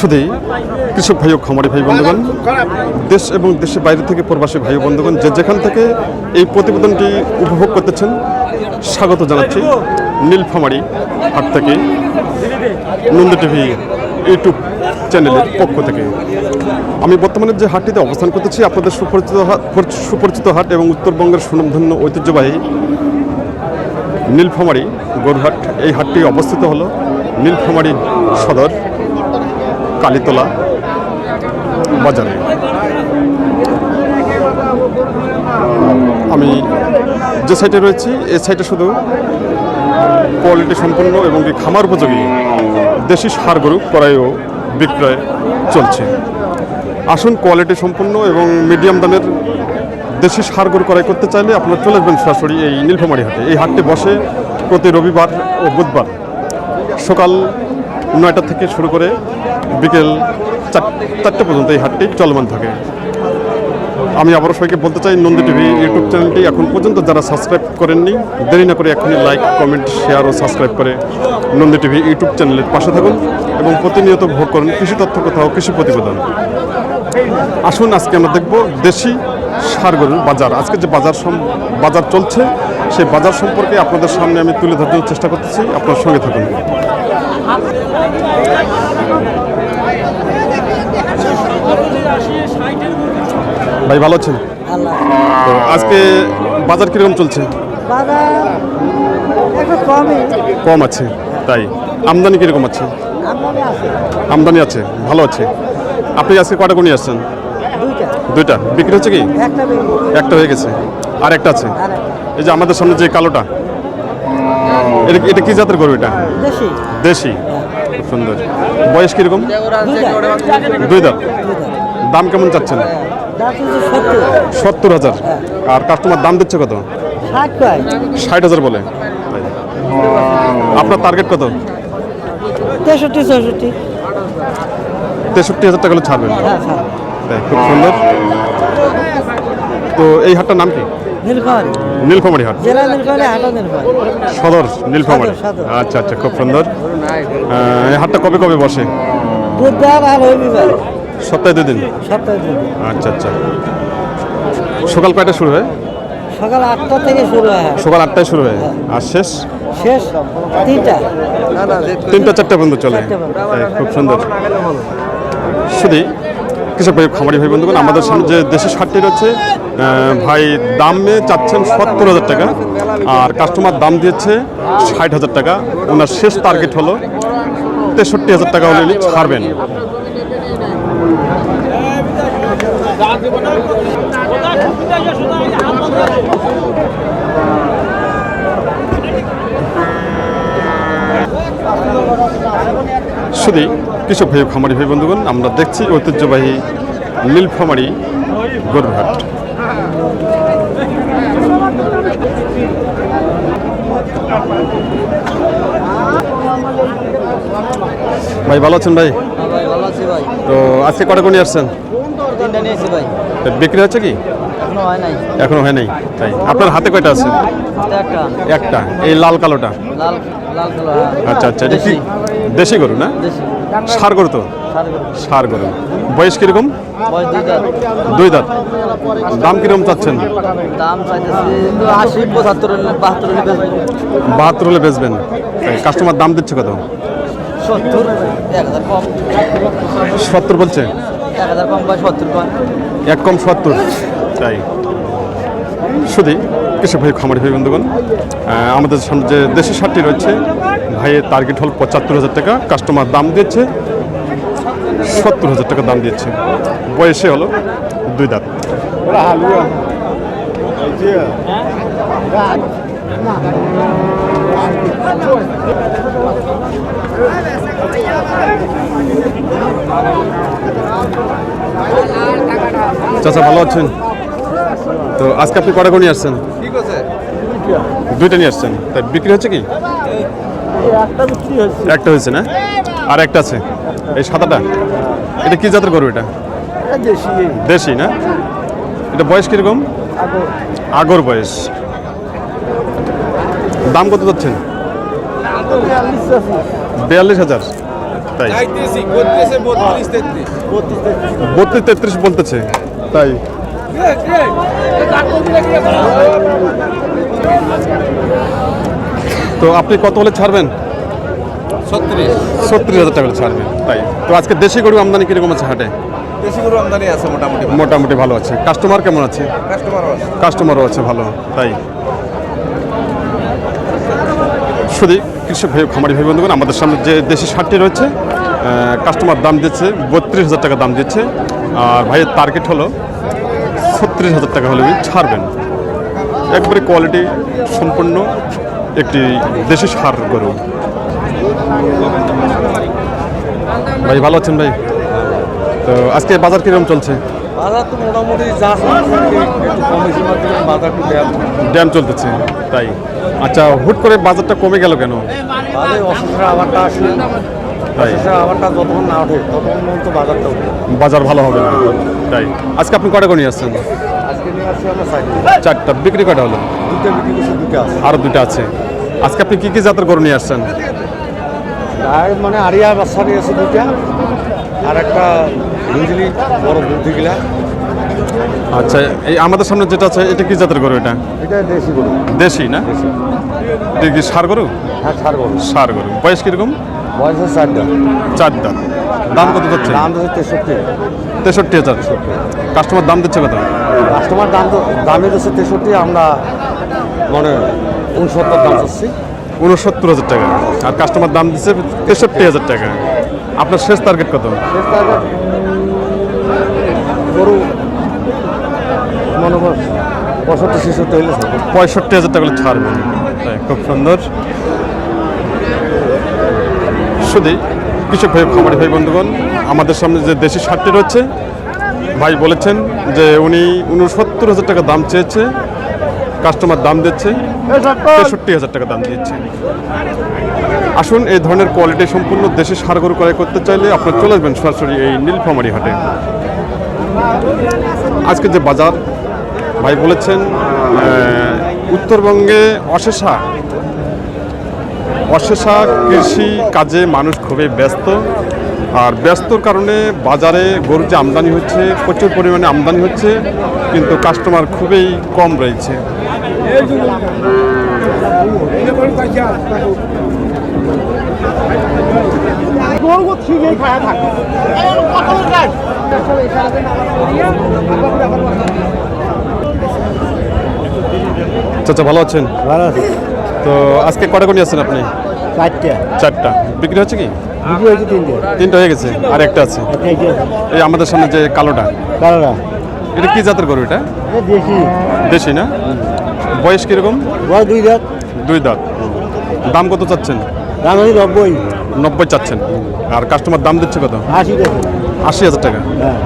শুধুই কৃষক ভাই ও খামারি ভাই বন্ধুগণ, দেশ এবং দেশের বাইরে থেকে প্রবাসী ভাই বন্ধুগণ, যে যেখান থেকে এই প্রতিবেদনটি উপভোগ করতেছেন, স্বাগত জানাচ্ছি নীলফামারি হাট থেকে, নন্দ টিভি ইউটিউব চ্যানেলের পক্ষ থেকে। আমি বর্তমানে যে হাটটিতে অবস্থান করতেছি, আপনাদের সুপরিচিত হাট সুপরিচিত হাট এবং উত্তরবঙ্গের সুনামধন্য ঐতিহ্যবাহী নীলফামারি গরুহাট, এই হাটটি অবস্থিত হলো নীলফামারি সদর। কালীতলা বাজারে। আমি যে সাইটে রয়েছি, এ সাইটে শুধু কোয়ালিটি সম্পন্ন এবং কি খামার উপযোগী দেশি সার গরু ক্রয় বিক্রয় চলছে। আসুন কোয়ালিটি সম্পন্ন এবং মিডিয়াম দামের দেশি সার গরু ক্রয় করতে চাইলে আপনারা চলে আসবেন সরাসরি এই নীলফামারি হাটে। এই হাটটি বসে প্রতি রবিবার ও বুধবার সকাল নয়টা থেকে শুরু করে বিকেল চার- চারটে পর্যন্ত এই হাটটি চলমান থাকে। আমি আবারও সবাইকে বলতে চাই, নন্দী টিভি ইউটিউব চ্যানেলটি এখন পর্যন্ত যারা সাবস্ক্রাইব করেননি, দেরি না করে এখনই লাইক, কমেন্ট, শেয়ার ও সাবস্ক্রাইব করে নন্দী টিভি ইউটিউব চ্যানেলের পাশে থাকুন এবং প্রতিনিয়ত ভোগ করুন কৃষি তথ্য কোথাও কৃষি প্রতিবেদন। আসুন, আজকে আমরা দেখব দেশি সার গরুর বাজার। আজকে যে বাজার বাজার চলছে, সেই বাজার সম্পর্কে আপনাদের সামনে আমি তুলে ধরার চেষ্টা করতেছি। আপনার সঙ্গে থাকুন। ভাই ভালো আছেন? তো আজকে বাজার কীরকম চলছে? কম আছে তাই। আমদানি কীরকম আছে? আমদানি আছে। ভালো আছে। আপনি আজকে কটা গুণি আসছেন? দুইটা। বিক্রি হচ্ছে কি? একটা হয়ে গেছে। আর একটা আছে এই যে আমাদের সামনে যে কালোটা এটা কি জাতের গরু এটা? দেশি। সুন্দর। বয়স কীরকম? দুই দাঁত। দাম কেমন চাচ্ছেন? সত্তর হাজার। আর কাস্টমার দাম দিচ্ছে কত? ষাট হাজার বলে। আপনার টার্গেট কত? তেষট্টি চৌষট্টি তেষট্টি হাজার টাকা হলে ছাড়বেন। হ্যাঁ খুব সুন্দর। তো এই হাটটার নাম কি? নীলফামারি। নীলফামারি হাট। জেলা নীলফামারি হাটা নীলফামারি। সদর নীলফামারি। আচ্ছা আচ্ছা খুব সুন্দর। এই হাটটা কবে কবে বসে? বুধবার আর রবিবার। সপ্তাহে দুদিন? সপ্তাহে দুদিন। আচ্ছা আচ্ছা। সকাল কয়টা শুরু হয়? সকাল আটটা থেকে শুরু হয়। সকাল আটটায় শুরু হয়। আর শেষ? শেষ তিনটা। তিনটা চারটা পর্যন্ত চলে। খুব সুন্দর। শুধু কৃষক ভাই, খামারি ভাই, বন্ধুগণ, আমাদের সামনে যে দেশের সারটি রয়েছে ভাই, দামে চাচ্ছেন সত্তর হাজার টাকা, আর কাস্টমার দাম দিয়েছে ষাট হাজার টাকা। ওনার শেষ টার্গেট হলো তেষট্টি হাজার টাকা হলে উনি ছাড়বেন। শুধু কৃষক ভাই খামারি ভাই বন্ধুগণ আমরা দেখছি ঐতিহ্যবাহী নীলফামারি গরুরহাট ভাই ভালো আছেন ভাই? তো আজকে কটা কোনি আসছেন? বিক্রি হচ্ছে কি? এখনও হয় নাই। তাই। আপনার হাতে কয়টা আছে? একটা। এই লাল কালোটা? হ্যাঁ। আচ্ছা আচ্ছা এটা কি দেশি গরু না? সার গরু তো? সার গরু। বয়স কীরকম? দুই দাঁত। দাম কীরকম চাচ্ছেন? বাহাত্তর হলে বেচবেন। তাই কাস্টমার দাম দিচ্ছে কত? সত্তর বলছে? এক কম সত্তর। তাই। শুধু কৃষক ভাই, খামারি ভাই, বন্ধুগণ। আমাদের সামনে যে দেশি সারটি রয়েছে, ভাইয়ের টার্গেট হল পঁচাত্তর হাজার টাকা কাস্টমার দাম দিচ্ছে সত্তর হাজার টাকা দাম দিচ্ছে বয়সে হলো দুই দাঁত। চাচা, ভালো আছেন? তো আজকে আপনি কটা করে নিয়ে আসছেন? দুইটা নিয়ে আসছেন। তাই বিক্রি হচ্ছে কি? একটা বিক্রি হচ্ছে। একটা হয়েছে না? আর একটা আছে। এই সাদাটা? এটা কি জাতের গরু এটা? দেশি। দেশি না? এটা বয়স কীরকম? আগর। বয়স। দাম কত যাচ্ছেন? বিয়াল্লিশ হাজার। তাই। বত্রিশ তেত্রিশ। বত্রিশ তেত্রিশ বলতেছে। তাই। তো আপনি কত হলে ছাড়বেন? ছত্রিশ। ছত্রিশ হাজার টাকা ছাড়বেন তাই। তো আজকে দেশি গরু আমদানি কীরকম আছে হাটে? দেশি করে আমদানি আছে মোটামুটি মোটামুটি ভালো আছে। কাস্টমার কেমন আছে? কাস্টমার আছে। কাস্টমারও আছে ভালো তাই। শুধু কৃষক ভাই খামারি ভাই বন্ধুগণ আমাদের সামনে যে দেশি শার্টটি রয়েছে কাস্টমার দাম দিচ্ছে বত্রিশ হাজার টাকা দাম দিচ্ছে। আর ভাইয়ের টার্গেট হলো ছত্রিশ হাজার টাকা হলে ছাড়বেন। একবারে কোয়ালিটি সম্পন্ন একটি দেশি সার গরু। ভাই ভালো আছেন ভাই? তো আজকে বাজার কীরকম চলছে? বাজার তো মোটামুটি যা একটু কমেছে মাত্র বাজার ড্যাম চলতেছে তাই। আচ্ছা হুট করে বাজারটা কমে গেল কেন? বাজারে অসুবিধা আবারটা আসলে আবারটা যতক্ষণ না ওঠে ততক্ষণ পর্যন্ত বাজারটা বাজার ভালো হবে না। তাই। আজকে আপনি কটা করে আসছেন? আজকে নিয়ে আসছি আমরা চারটা। বিক্রি কটা হলো? দুটো বিক্রি করছি দুটো আছে। আরও দুটো আছে। আজকে আপনি কি কি জাতের গরু নিয়ে আসছেন? আর মানে আরিয়া বাচ্চা নিয়ে আছে দুইটা আর একটা হিঞ্জলি বড় বুদ্ধি গিলা আচ্ছা এই আমাদের সামনে যেটা আছে এটা কি জাতের গরু এটা? এটা দেশি গরু। দেশি না? দেশি। এটা কি সার গরু? হ্যাঁ সার গরু। সার গরু। বয়স কীরকম? বয়স হচ্ছে চারটা। চার দাম কত যাচ্ছে দাম হচ্ছে তেষট্টি। তেষট্টি হাজার। কাস্টমার দাম দিচ্ছে কত? কাস্টমার দাম তো দামে হচ্ছে তেষট্টি আমরা মানে উনসত্তর দাম চাচ্ছি। উনসত্তর হাজার টাকা। আর কাস্টমার দাম দিচ্ছে তেষট্টি হাজার টাকা। আপনার শেষ টার্গেট কত? শেষ টার্গেট গরু মনে পঁয়ষট্টি ছেষট্টি থাকবে পঁয়ষট্টি হাজার টাকা হলে ছাড়বেন তাই খুব সুন্দর। শুধু কৃষক ভাই খামারি ভাই বন্ধুগণ, আমাদের সামনে যে দেশি সারটি রয়েছে, ভাই বলেছেন যে উনি উনসত্তর হাজার টাকা দাম চেয়েছে, কাস্টমার দাম দিচ্ছে, তেষট্টি হাজার টাকা দাম দিচ্ছে আসুন এই ধরনের কোয়ালিটি সম্পূর্ণ দেশি সার গরু ক্রয় করতে চাইলে আপনার চলে আসবেন সরাসরি এই নীলফামারি হাটে। আজকে যে বাজার, ভাই বলেছেন উত্তরবঙ্গে অশেষা অশেষা কৃষি কাজে মানুষ খুবই ব্যস্ত। আর ব্যস্তর কারণে বাজারে গরুর যে আমদানি হচ্ছে, প্রচুর পরিমাণে আমদানি হচ্ছে, কিন্তু কাস্টমার খুবই কম রয়েছে। চাচা, ভালো আছেন? ভালো আছে। তো আজকে কটা কোনি আছেন আপনি? চারটে। চারটা। বিক্রি হচ্ছে কি? তিনটে। তিনটা হয়ে গেছে আর একটা আছে। এই আমাদের সামনে যে কালোটা কারোরা এটা কি জাতের গরু এটা? দেখি দেশি। না? বয়স কীরকম? বয়স দুই দাঁত। দুই দাঁত। দাম কত চাচ্ছেন? দাম হচ্ছে নব্বই। নব্বই চাচ্ছেন। আর কাস্টমার দাম দিচ্ছে কত? আশি টাকা। আশি হাজার টাকা। হ্যাঁ।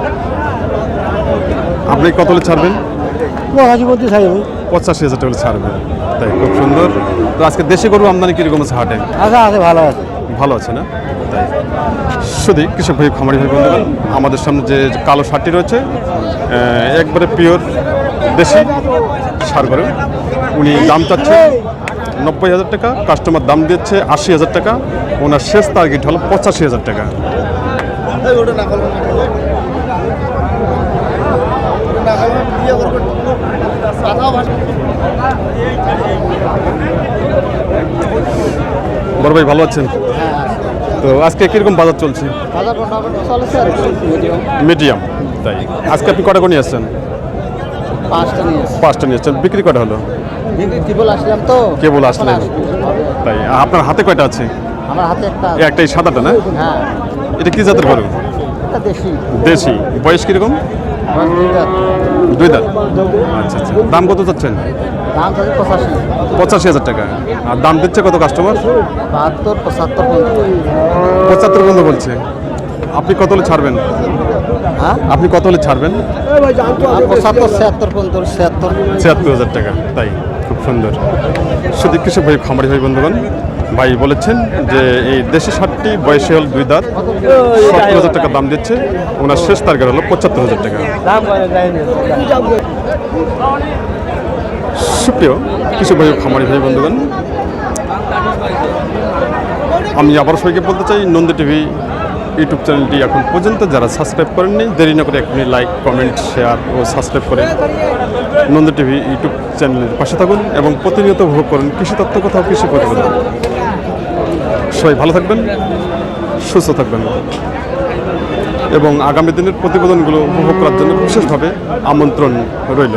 আপনি কত ছাড়বেন? পঁচাশি করতে চাইব পঁচাশি হাজার টাকা হলে ছাড়বেন তাই খুব সুন্দর। তো আজকে দেশি গরু আমদানি কীরকম আছে হাটে? আচ্ছা আছে ভালো আছে। ভালো আছে না? তাই। শুধু কৃষক ভাই খামারি ভাই বন্ধুগণ আমাদের সামনে যে কালো শার্টটি রয়েছে একবারে পিওর দেশি সার গরু। উনি দাম চাচ্ছেন নব্বই হাজার টাকা কাস্টমার দাম দিচ্ছে আশি হাজার টাকা। ওনার শেষ টার্গেট হলো পঁচাশি হাজার টাকা। বড় ভাই ভালো আছেন? তো আজকে কীরকম বাজার চলছে? মিডিয়াম তাই। আজকে আপনি কটা করে নিয়ে আসছেন পাঁচটা নিয়ে আসছেন। বিক্রি কটা হলো? কেবল আসলাম তো। কেবল আসলেন। তাই আপনার হাতে কয়টা আছে? আমার হাতে একটা একটাই সাদাটা না? হ্যাঁ। এটা কি জাতের গরু? দেশি। দেশি। বয়স কীরকম? দুই দাঁত। আচ্ছা আচ্ছা। দাম কত চাচ্ছেন? পঁচাশি। হাজার টাকা। আর দাম দিচ্ছে কত কাস্টমার বাহাত্তর পঁচাত্তর পর্যন্ত। পঁচাত্তর পর্যন্ত বলছে। আপনি কত হলে ছাড়বেন? হ্যাঁ? আপনি কত হলে ছাড়বেন? ছিয়াত্তর হাজার টাকা। তাই খুব সুন্দর। শুধু কৃষক ভাই খামারি ভাই বন্ধুগণ ভাই বলেছেন যে এই দেশি সারটি বয়সে হল দুই দাঁত। সত্তর হাজার টাকা দাম দিচ্ছে। ওনার শেষ টার্গেট হলো পঁচাত্তর হাজার টাকা। সুপ্রিয় কৃষক ভাই খামারি ভাই বন্ধুগণ, আমি আবার সবাইকে বলতে চাই, নন্দী টিভি ইউটিউব চ্যানেলটি এখন পর্যন্ত যারা সাবস্ক্রাইব করেননি, দেরি না করে এখনই লাইক, কমেন্ট, শেয়ার ও সাবস্ক্রাইব করে নন্দ টিভি ইউটিউব চ্যানেলের পাশে থাকুন এবং প্রতিনিয়ত উপভোগ করুন কৃষি তত্ত্ব কথা কৃষি প্রতিবেদন সবাই ভালো থাকবেন, সুস্থ থাকবেন। এবং আগামী দিনের প্রতিবেদনগুলো উপভোগ করার জন্য বিশেষভাবে আমন্ত্রণ রইল।